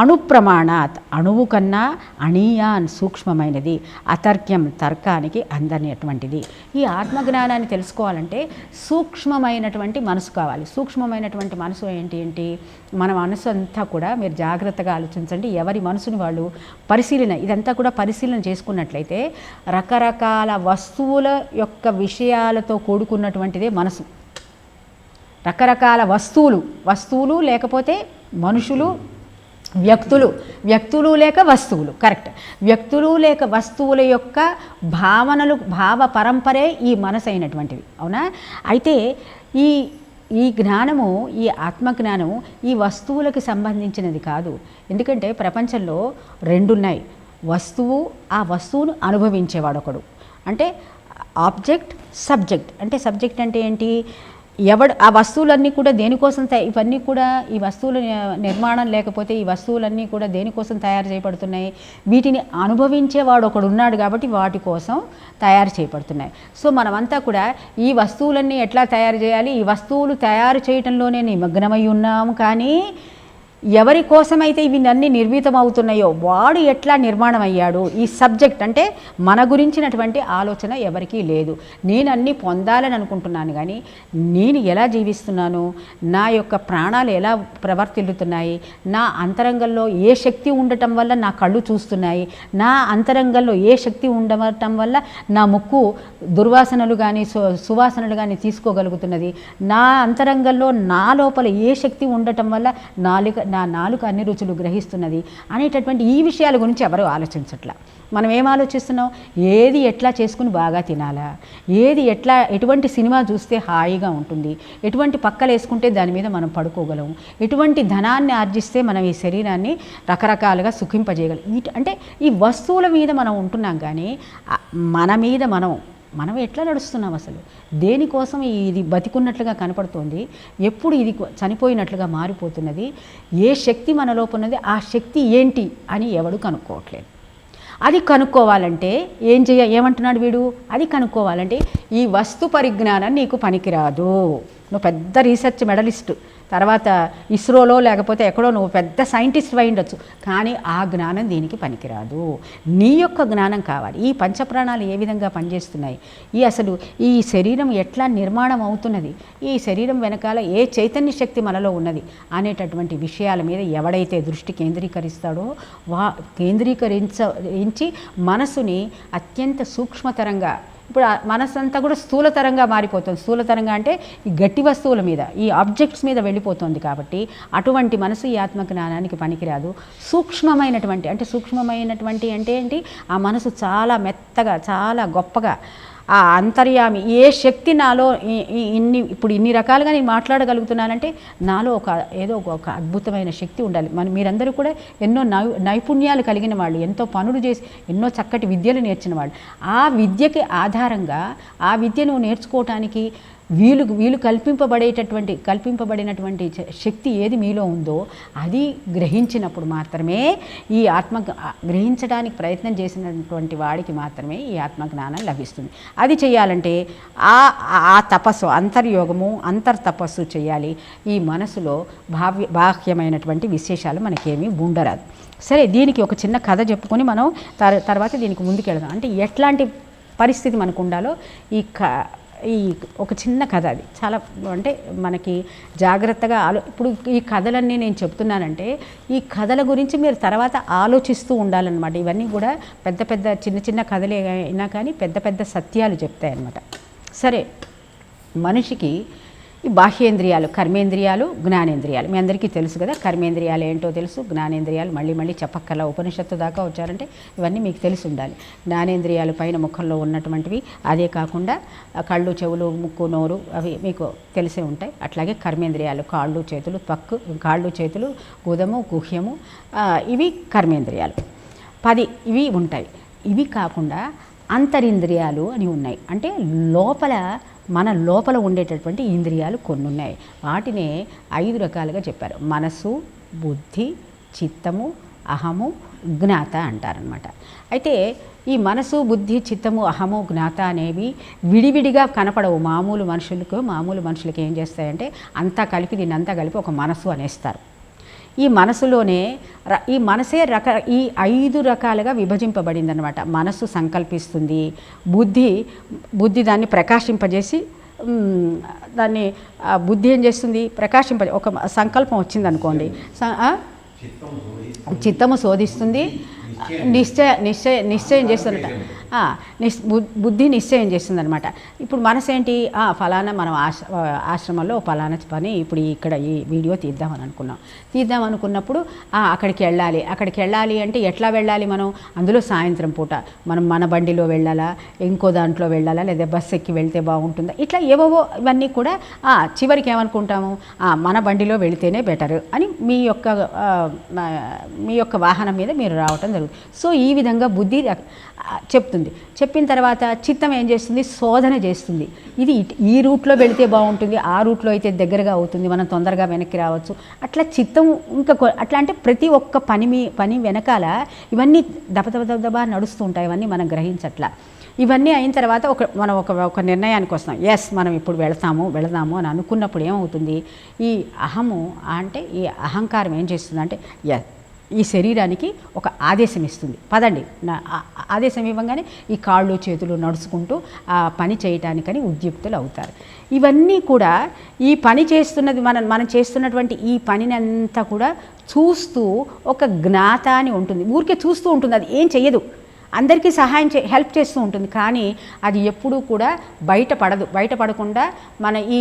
అణుప్రమాణాత్ అణువు కన్నా అణీయాన్ సూక్ష్మమైనది అతర్క్యం తర్కానికి అందనేటువంటిది ఈ ఆత్మజ్ఞానాన్ని తెలుసుకోవాలంటే సూక్ష్మమైనటువంటి మనసు కావాలి. సూక్ష్మమైనటువంటి మనసు ఏంటి ఏంటి మన మనసు అంతా కూడా మీరు జాగ్రత్తగా ఆలోచించండి. ఎవరి మనసుని వాళ్ళు పరిశీలన ఇదంతా కూడా పరిశీలన చేసుకున్నట్లయితే రకరకాల వస్తువుల యొక్క విషయాలతో కూడుకున్నటువంటిదే మనసు. రకరకాల వస్తువులు వస్తువులు లేకపోతే మనుషులు వ్యక్తులు వ్యక్తులు లేక వస్తువులు కరెక్ట్. వ్యక్తులు లేక వస్తువుల యొక్క భావనలు భావ పరంపరే ఈ మనసు అయినటువంటివి అవునా? అయితే ఈ ఈ జ్ఞానము ఈ ఆత్మజ్ఞానము ఈ వస్తువులకు సంబంధించినది కాదు. ఎందుకంటే ప్రపంచంలో రెండున్నాయి. వస్తువు ఆ వస్తువును అనుభవించేవాడు ఒకడు అంటే ఆబ్జెక్ట్ సబ్జెక్ట్. అంటే సబ్జెక్ట్ అంటే ఏంటి? ఎవడు ఆ వస్తువులన్నీ కూడా దేనికోసం తయ- ఇవన్నీ కూడా ఈ వస్తువుల నిర్మాణం లేకపోతే ఈ వస్తువులన్నీ కూడా దేనికోసం తయారు చేయబడుతున్నాయి? వీటిని అనుభవించేవాడు ఒకడు ఉన్నాడు కాబట్టి వాటి కోసం తయారు చేయబడుతున్నాయి. సో మనమంతా కూడా ఈ వస్తువులన్నీ ఎట్లా తయారు చేయాలి? ఈ వస్తువులు తయారు చేయటంలోనే నిమగ్నమై ఉన్నాము కానీ ఎవరి కోసమైతే ఇవి అన్ని నిర్మితం అవుతున్నాయో వాడు ఎట్లా నిర్మాణం అయ్యాడు ఈ సబ్జెక్ట్ అంటే మన గురించినటువంటి ఆలోచన ఎవరికీ లేదు. నేను అన్నీ పొందాలని అనుకుంటున్నాను కానీ నేను ఎలా జీవిస్తున్నాను? నా యొక్క ప్రాణాలు ఎలా ప్రవర్తిల్లుతున్నాయి? నా అంతరంగంలో ఏ శక్తి ఉండటం వల్ల నా కళ్ళు చూస్తున్నాయి? నా అంతరంగంలో ఏ శక్తి ఉండటం వల్ల నా ముక్కు దుర్వాసనలు కానీ సు సువాసనలు కానీ తీసుకోగలుగుతున్నది? నా అంతరంగంలో నా లోపల ఏ శక్తి ఉండటం వల్ల నాలుక నా నాలుక అన్ని రుచులు గ్రహిస్తున్నది అనేటటువంటి ఈ విషయాల గురించి ఎవరు ఆలోచించట్లా? మనం ఏం ఆలోచిస్తున్నాం? ఏది ఎట్లా చేసుకుని బాగా తినాలా? ఏది ఎట్లా ఎటువంటి సినిమా చూస్తే హాయిగా ఉంటుంది? ఎటువంటి పక్కలు వేసుకుంటే దాని మీద మనం పడుకోగలం? ఎటువంటి ధనాన్ని ఆర్జిస్తే మనం ఈ శరీరాన్ని రకరకాలుగా సుఖింపజేయగలం? వీటి అంటే ఈ వస్తువుల మీద మనం ఉంటున్నాం కానీ మన మీద మనం మనం ఎట్లా నడుస్తున్నాం అసలు? దేనికోసం ఇది బతికున్నట్లుగా కనపడుతోంది? ఎప్పుడు ఇది చనిపోయినట్లుగా మారిపోతున్నది? ఏ శక్తి మనలోపు ఉన్నది? ఆ శక్తి ఏంటి అని ఎవడు కనుక్కోవట్లేదు. అది కనుక్కోవాలంటే ఏం చేయ ఏమంటున్నాడు వీడు? అది కనుక్కోవాలంటే ఈ వస్తు పరిజ్ఞానం నీకు పనికిరాదు. నువ్వు పెద్ద రీసెర్చ్ మెడలిస్టు తర్వాత ఇస్రోలో లేకపోతే ఎక్కడో నువ్వు పెద్ద సైంటిస్ట్ అయి ఉండొచ్చు. కానీ ఆ జ్ఞానం దీనికి పనికిరాదు. నీ యొక్క జ్ఞానం కావాలి. ఈ పంచప్రాణాలు ఏ విధంగా పనిచేస్తున్నాయి? ఈ అసలు ఈ శరీరం ఎట్లా నిర్మాణం అవుతున్నది? ఈ శరీరం వెనకాల ఏ చైతన్య శక్తి మనలో ఉన్నది? అనేటటువంటి విషయాల మీద ఎవడైతే దృష్టి కేంద్రీకరిస్తాడో వా కేంద్రీకరించ మనసుని అత్యంత సూక్ష్మతరంగా ఇప్పుడు ఆ మనసు అంతా కూడా స్థూలతరంగా మారిపోతుంది. స్థూలతరంగా అంటే ఈ గట్టి వస్తువుల మీద ఈ ఆబ్జెక్ట్స్ మీద వెళ్ళిపోతుంది కాబట్టి అటువంటి మనసు ఈ ఆత్మజ్ఞానానికి పనికిరాదు. సూక్ష్మమైనటువంటి అంటే సూక్ష్మమైనటువంటి అంటే ఏంటి? ఆ మనసు చాలా మెత్తగా చాలా గొప్పగా ఆ అంతర్యామి ఏ శక్తి నాలో ఈ- ఇన్ని ఇప్పుడు ఇన్ని రకాలుగా నేను మాట్లాడగలుగుతున్నానంటే నాలో ఒక ఏదో ఒక- ఒక అద్భుతమైన శక్తి ఉండాలి. మన మీరందరూ కూడా ఎన్నో నై నైపుణ్యాలు కలిగిన వాళ్ళు ఎంతో పనులు చేసి ఎన్నో చక్కటి విద్యలు నేర్చిన వాళ్ళు. ఆ విద్యకి ఆధారంగా ఆ విద్య నువ్వు నేర్చుకోవటానికి వీలు వీలు కల్పింపబడేటటువంటి కల్పింపబడినటువంటి శక్తి ఏది మీలో ఉందో అది గ్రహించినప్పుడు మాత్రమే ఈ ఆత్మ గ్రహించడానికి ప్రయత్నం చేసినటువంటి వాడికి మాత్రమే ఈ ఆత్మజ్ఞానం లభిస్తుంది. అది చేయాలంటే ఆ ఆ తపస్సు అంతర్యోగము అంతర్ తపస్సు చేయాలి. ఈ మనసులో భావ్య బాహ్యమైనటువంటి విశేషాలు మనకేమీ ఉండరాదు. సరే దీనికి ఒక చిన్న కథ చెప్పుకొని మనం తర్వాత దీనికి ముందుకెళ్దాం. అంటే ఎట్లాంటి పరిస్థితి మనకు ఉండాలో ఈ క ఈ ఒక చిన్న కథ అది. చాలా అంటే మనకి జాగ్రత్తగా ఆలో ఇప్పుడు ఈ కథలన్నీ నేను చెప్తున్నానంటే ఈ కథల గురించి మీరు తర్వాత ఆలోచిస్తూ ఉండాలన్నమాట. ఇవన్నీ కూడా పెద్ద పెద్ద చిన్న చిన్న కథలే అయినా కానీ పెద్ద పెద్ద సత్యాలు చెప్తాయి అన్నమాట సరే మనిషికి ఈ బాహ్యేంద్రియాలు కర్మేంద్రియాలు జ్ఞానేంద్రియాలు. మీ అందరికీ తెలుసు కదా కర్మేంద్రియాలు ఏంటో తెలుసు జ్ఞానేంద్రియాలు మళ్ళీ మళ్ళీ చెప్పక్కల ఉపనిషత్తు దాకా వచ్చారంటే ఇవన్నీ మీకు తెలిసి ఉండాలి. జ్ఞానేంద్రియాలు పైన ముఖంలో ఉన్నటువంటివి అదే కాకుండా కళ్ళు చెవులు ముక్కు నోరు అవి మీకు తెలిసే ఉంటాయి. అట్లాగే కర్మేంద్రియాలు కాళ్ళు చేతులు పక్కు కాళ్ళు చేతులు గుదము గుహ్యము ఇవి కర్మేంద్రియాలు. పది ఇవి ఉంటాయి. ఇవి కాకుండా అంతరింద్రియాలు అని ఉన్నాయి. అంటే లోపల మన లోపల ఉండేటటువంటి ఇంద్రియాలు కొన్ని ఉన్నాయి వాటినే ఐదు రకాలుగా చెప్పారు. మనసు బుద్ధి చిత్తము అహము జ్ఞాత అంటారనమాట అయితే ఈ మనసు బుద్ధి చిత్తము అహము జ్ఞాత అనేవి విడివిడిగా కనపడవు. మామూలు మనుషులకు మామూలు మనుషులకి ఏం చేస్తాయంటే అంతా కలిపి దీన్ని అంతా కలిపి ఒక మనసు అనేస్తారు. ఈ మనసులోనే ఈ మనసే రక ఈ ఐదు రకాలుగా విభజింపబడింది అనమాట మనసు సంకల్పిస్తుంది బుద్ధి బుద్ధి దాన్ని ప్రకాశింపజేసి దాన్ని బుద్ధి ఏం చేస్తుంది? ప్రకాశింప ఒక సంకల్పం వచ్చింది అనుకోండి స- ఆ? చిత్తము శోధిస్తుంది. నిశ్చయ నిశ్చయ నిశ్చయం చేస్తుందట. నిస్ బుద్ధి నిశ్చయం చేస్తుంది అనమాట ఇప్పుడు మనసు ఏంటి ఆ, ఫలానా మనం ఆశ ఆశ్రమంలో ఫలానా పని ఇప్పుడు ఇక్కడ ఈ వీడియో తీద్దామని అనుకున్నాం. తీద్దాం అనుకున్నప్పుడు అక్కడికి వెళ్ళాలి. అక్కడికి వెళ్ళాలి అంటే ఎట్లా వెళ్ళాలి మనం? అందులో సాయంత్రం పూట. మనం మన బండిలో వెళ్ళాలా? ఇంకో దాంట్లో వెళ్ళాలా? లేదా బస్సు ఎక్కి వెళ్తే బాగుంటుందా? ఇట్లా ఏవోవో ఇవన్నీ కూడా చివరికి ఏమనుకుంటాము? మన బండిలో వెళితేనే బెటర్ అని మీ యొక్క మీ యొక్క వాహనం మీద మీరు రావటం జరుగుతుంది. సో ఈ విధంగా బుద్ధి చెప్తుంది. చెప్తుంది చెప్పిన తర్వాత చిత్తం ఏం చేస్తుంది? శోధన చేస్తుంది. ఇది ఈ రూట్లో వెళితే బాగుంటుంది ఆ రూట్లో అయితే దగ్గరగా అవుతుంది మనం తొందరగా వెనక్కి రావచ్చు. అట్లా చిత్తం ఇంకా అట్లా అంటే ప్రతి ఒక్క పని మీ పని వెనకాల ఇవన్నీ దబదబ దబదబా నడుస్తూ ఉంటాయి ఇవన్నీ మనం గ్రహించట్లా. ఇవన్నీ అయిన తర్వాత ఒక మనం ఒక ఒక నిర్ణయానికి వస్తాం. ఎస్ మనం ఇప్పుడు వెళతాము వెళదాము అని అనుకున్నప్పుడు ఏమవుతుంది? ఈ అహము అంటే ఈ అహంకారం ఏం చేస్తుంది అంటే ఎస్ ఈ శరీరానికి ఒక ఆదేశం ఇస్తుంది. పదండి నా ఆదేశం ఇవ్వగానే ఈ కాళ్ళు చేతులు నడుచుకుంటూ ఆ పని చేయటానికని ఉద్యుక్తులు అవుతారు. ఇవన్నీ కూడా ఈ పని చేస్తున్నది మనం మనం చేస్తున్నటువంటి ఈ పనిని అంతా కూడా చూస్తూ ఒక జ్ఞాత అని ఉంటుంది. ఊరికే చూస్తూ ఉంటుంది అది ఏం చెయ్యదు. అందరికీ సహాయం చే హెల్ప్ చేస్తూ ఉంటుంది. కానీ అది ఎప్పుడూ కూడా బయటపడదు. బయటపడకుండా మన ఈ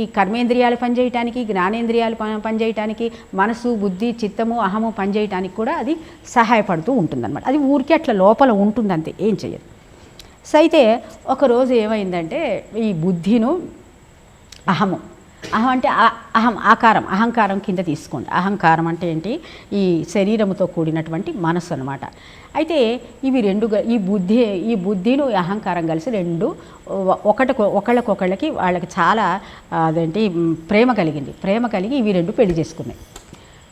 ఈ కర్మేంద్రియాలు పనిచేయటానికి జ్ఞానేంద్రియాలు పనిచేయటానికి మనసు బుద్ధి చిత్తము అహము పనిచేయటానికి కూడా అది సహాయపడుతూ ఉంటుందన్నమాట. అది ఊరికే అట్లా లోపల ఉంటుంది అంతే ఏం చేయదు సో అయితే ఒకరోజు ఏమైందంటే ఈ బుద్ధిను అహము అహం అంటే ఆ- అహం ఆకారం అహంకారం కింద తీసుకోండి. అహంకారం అంటే ఏంటి? ఈ శరీరముతో కూడినటువంటి మనస్సు అనమాట అయితే ఇవి రెండు ఈ బుద్ధి ఈ బుద్ధిను అహంకారం కలిసి రెండు ఒకటి ఒకళ్ళకొకళ్ళకి వాళ్ళకి చాలా అదేంటి ప్రేమ కలిగింది. ప్రేమ కలిగి ఇవి రెండు పెళ్ళి చేసుకున్నాయి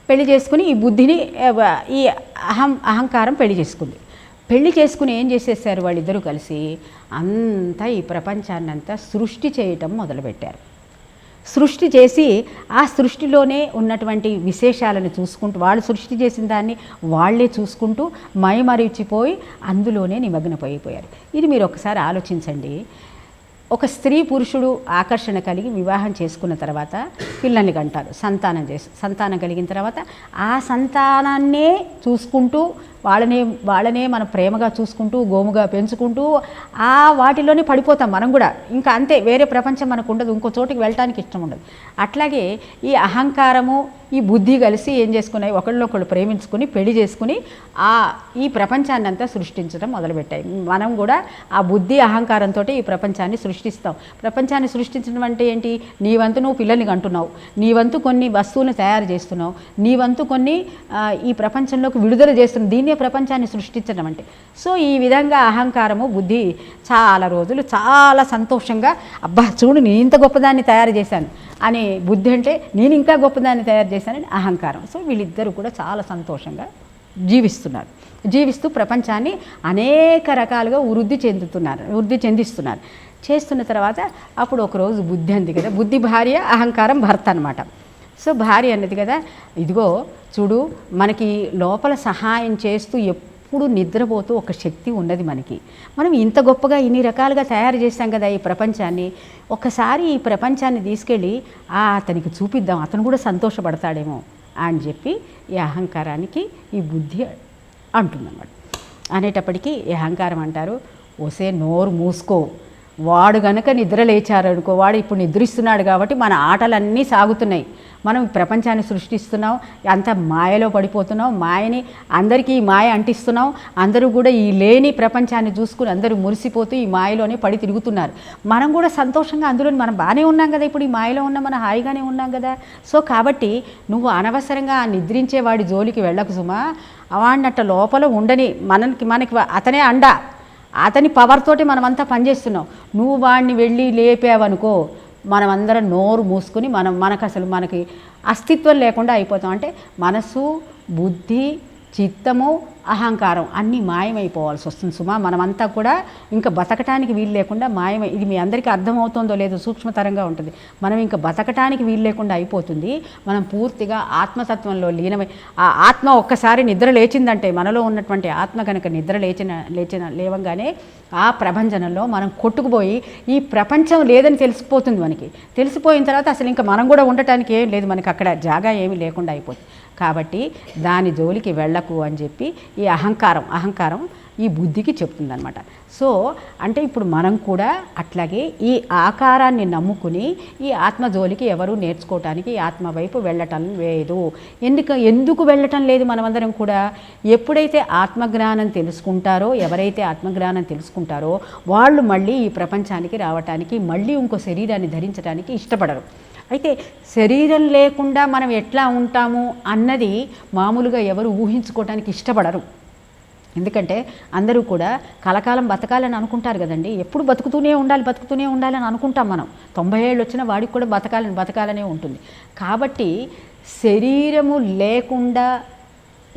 పెళ్ళి చేసుకుని ఈ బుద్ధిని ఈ అహం అహంకారం పెళ్ళి చేసుకుంది. పెళ్ళి చేసుకుని ఏం చేసేసారు వాళ్ళిద్దరూ కలిసి? అంతా ఈ ప్రపంచాన్ని అంతా సృష్టి చేయటం మొదలుపెట్టారు. సృష్టి చేసి ఆ సృష్టిలోనే ఉన్నటువంటి విశేషాలను చూసుకుంటూ వాళ్ళు సృష్టి చేసిన దాన్ని వాళ్ళే చూసుకుంటూ మైమరిచిపోయి అందులోనే నిమగ్నపోయిపోయారు. ఇది మీరు ఒకసారి ఆలోచించండి. ఒక స్త్రీ పురుషుడు ఆకర్షణ కలిగి వివాహం చేసుకున్న తర్వాత పిల్లల్ని కంటారు. సంతానం చేసి సంతానం కలిగిన తర్వాత ఆ సంతానాన్నే చూసుకుంటూ వాళ్ళనే వాళ్ళనే మనం ప్రేమగా చూసుకుంటూ గోముగా పెంచుకుంటూ ఆ వాటిలోనే పడిపోతాం మనం కూడా. ఇంకా అంతే వేరే ప్రపంచం మనకు ఉండదు ఇంకో చోటికి వెళ్ళటానికి ఇష్టం ఉండదు. అట్లాగే ఈ అహంకారము ఈ బుద్ధి కలిసి ఏం చేసుకున్నాయి? ఒకళ్ళొకళ్ళు ప్రేమించుకుని పెళ్ళి చేసుకుని ఆ ఈ ప్రపంచాన్ని అంతా సృష్టించడం మొదలుపెట్టాయి. మనం కూడా ఆ బుద్ధి అహంకారంతో ఈ ప్రపంచాన్ని సృష్టి సృష్టిస్తాం ప్రపంచాన్ని సృష్టించడం అంటే ఏంటి? నీ వంతు నువ్వు పిల్లల్ని కంటున్నావు. నీ వంతు కొన్ని వస్తువులను తయారు చేస్తున్నావు. నీ వంతు కొన్ని ఈ ప్రపంచంలోకి విడుదల చేస్తున్నావు దీన్నే ప్రపంచాన్ని సృష్టించడం అంటే. సో ఈ విధంగా అహంకారము బుద్ధి చాలా రోజులు చాలా సంతోషంగా అబ్బా చూడు నేను ఇంత గొప్పదాన్ని తయారు చేశాను అని బుద్ధి అంటే నేను ఇంకా గొప్పదాన్ని తయారు చేశానని అహంకారం. సో వీళ్ళిద్దరూ కూడా చాలా సంతోషంగా జీవిస్తున్నారు. జీవిస్తూ ప్రపంచాన్ని అనేక రకాలుగా వృద్ధి చెందుతున్నారు వృద్ధి చెందిస్తున్నారు. చేస్తున్న తర్వాత అప్పుడు ఒకరోజు బుద్ధి అంది కదా. బుద్ధి భార్య అహంకారం భర్త అనమాట సో భార్య అన్నది కదా ఇదిగో చూడు మనకి లోపల సహాయం చేస్తూ ఎప్పుడు నిద్రపోతూ ఒక శక్తి ఉన్నది మనకి. మనం ఇంత గొప్పగా ఇన్ని రకాలుగా తయారు చేస్తాం కదా ఈ ప్రపంచాన్ని. ఒకసారి ఈ ప్రపంచాన్ని తీసుకెళ్ళి ఆ అతనికి చూపిద్దాం అతను కూడా సంతోషపడతాడేమో అని చెప్పి ఈ అహంకారానికి ఈ బుద్ధి అంటుందన్నమాట. అనేటప్పటికీ ఈ అహంకారం అంటారు ఒసే నోరు మూసుకో వాడు గనక నిద్ర లేచారు అనుకో వాడు ఇప్పుడు నిద్రిస్తున్నాడు కాబట్టి మన ఆటలన్నీ సాగుతున్నాయి. మనం ప్రపంచాన్ని సృష్టిస్తున్నాం అంత మాయలో పడిపోతున్నాం మాయని అందరికీ ఈ మాయ అంటిస్తున్నాం అందరూ కూడా ఈ లేని ప్రపంచాన్ని చూసుకుని అందరూ మురిసిపోతూ ఈ మాయలోనే పడి తిరుగుతున్నారు. మనం కూడా సంతోషంగా అందులో మనం బాగానే ఉన్నాం కదా ఇప్పుడు ఈ మాయలో ఉన్న మనం హాయిగానే ఉన్నాం కదా. సో కాబట్టి నువ్వు అనవసరంగా నిద్రించే వాడి జోలికి వెళ్ళకు సుమా. అవాడినట్ట లోపల ఉండని మనకి మనకి అతనే అండ. అతని పవర్ తోటి మనమంతా పనిచేస్తున్నాం. నువ్వు వాడిని వెళ్ళి లేపావనుకో మనమందరం నోరు మూసుకుని మనం మనకు అసలు మనకి అస్తిత్వం లేకుండా అయిపోతాం. అంటే మనసు బుద్ధి చిత్తము అహంకారం అన్నీ మాయమైపోవాల్సి వస్తుంది సుమా. మనమంతా కూడా ఇంకా బతకటానికి వీలు లేకుండా మాయమై ఇది మీ అందరికీ అర్థమవుతుందో లేదో సూక్ష్మతరంగా ఉంటుంది. మనం ఇంకా బతకటానికి వీలు లేకుండా అయిపోతుంది. మనం పూర్తిగా ఆత్మతత్వంలో లీనమై ఆ ఆత్మ ఒక్కసారి నిద్ర లేచిందంటే మనలో ఉన్నటువంటి ఆత్మ కనుక నిద్ర లేచిన లేచిన లేవంగానే ఆ ప్రభంజనంలో మనం కొట్టుకుపోయి ఈ ప్రపంచం లేదని తెలిసిపోతుంది మనకి. తెలిసిపోయిన తర్వాత అసలు ఇంకా మనం కూడా ఉండటానికి ఏం లేదు. మనకి అక్కడ జాగా ఏమీ లేకుండా అయిపోతుంది. కాబట్టి దాని జోలికి వెళ్ళకు అని చెప్పి ఈ అహంకారం అహంకారం ఈ బుద్ధికి చెప్తుందనమాట సో అంటే ఇప్పుడు మనం కూడా అట్లాగే ఈ ఆకారాన్ని నమ్ముకుని ఈ ఆత్మ జోలికి ఎవరు నేర్చుకోవటానికి ఈ ఆత్మ వైపు వెళ్ళటం లేదు. ఎందుకు ఎందుకు వెళ్ళటం లేదు మనమందరం కూడా? ఎప్పుడైతే ఆత్మజ్ఞానం తెలుసుకుంటారో ఎవరైతే ఆత్మజ్ఞానం తెలుసుకుంటారో వాళ్ళు మళ్ళీ ఈ ప్రపంచానికి రావటానికి మళ్ళీ ఇంకో శరీరాన్ని ధరించడానికి ఇష్టపడరు. అయితే శరీరం లేకుండా మనం ఎట్లా ఉంటాము అన్నది మామూలుగా ఎవరు ఊహించుకోవటానికి ఇష్టపడరు. ఎందుకంటే అందరూ కూడా కలకాలం బతకాలని అనుకుంటారు కదండి. ఎప్పుడు బతుకుతూనే ఉండాలి బతుకుతూనే ఉండాలని అనుకుంటాం మనం. తొంభై ఏళ్ళు వచ్చిన వాడికి కూడా బతకాలని బతకాలనే ఉంటుంది. కాబట్టి శరీరము లేకుండా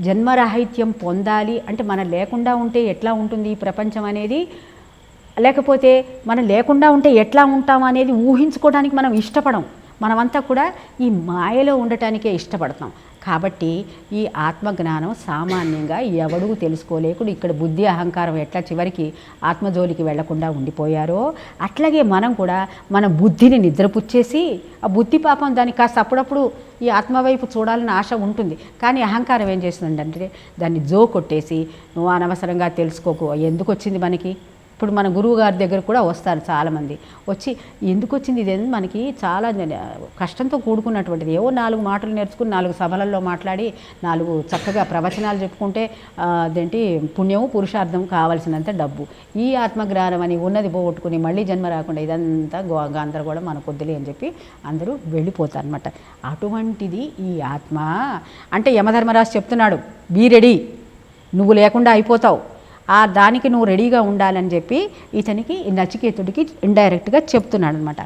జన్మరాహిత్యం పొందాలి అంటే మనం లేకుండా ఉంటే ఎట్లా ఉంటుంది ఈ ప్రపంచం అనేది? లేకపోతే మనం లేకుండా ఉంటే ఎట్లా ఉంటాం అనేది ఊహించుకోవడానికి మనం ఇష్టపడం. మనమంతా కూడా ఈ మాయలో ఉండటానికే ఇష్టపడతాం. కాబట్టి ఈ ఆత్మజ్ఞానం సామాన్యంగా ఎవడూ తెలుసుకోలేకుండా. ఇక్కడ బుద్ధి అహంకారం ఎట్లా చివరికి ఆత్మజోలికి వెళ్ళకుండా ఉండిపోయారో అట్లాగే మనం కూడా మన బుద్ధిని నిద్రపుచ్చేసి ఆ బుద్ధి పాపం దానికి కాస్త అప్పుడప్పుడు ఈ ఆత్మవైపు చూడాలని ఆశ ఉంటుంది. కానీ అహంకారం ఏం చేస్తుందంటే దాన్ని జో కొట్టేసి నువ్వు అనవసరంగా తెలుసుకోకు ఎందుకు వచ్చింది మనకి? ఇప్పుడు మన గురువు గారి దగ్గర కూడా వస్తారు చాలామంది. వచ్చి ఎందుకు వచ్చింది ఇది మనకి చాలా కష్టంతో కూడుకున్నటువంటిది. ఏవో నాలుగు మాటలు నేర్చుకుని నాలుగు సభలలో మాట్లాడి నాలుగు చక్కగా ప్రవచనాలు చెప్పుకుంటే అదేంటి పుణ్యము పురుషార్థం కావాల్సినంత డబ్బు. ఈ ఆత్మజ్ఞానం అని ఉన్నది పోగొట్టుకుని మళ్ళీ జన్మ రాకుండా ఇదంతా గో గందరగోళం మన కొద్దులే అని చెప్పి అందరూ వెళ్ళిపోతారు అనమాట అటువంటిది ఈ ఆత్మ. అంటే యమధర్మరాజు చెప్తున్నాడు బీ రెడీ. నువ్వు లేకుండా అయిపోతావు. ఆ దానికి నువ్వు రెడీగా ఉండాలని చెప్పి ఇతనికి ఈ నచికేతుడికి ఇండైరెక్ట్గా చెప్తున్నాడు అనమాట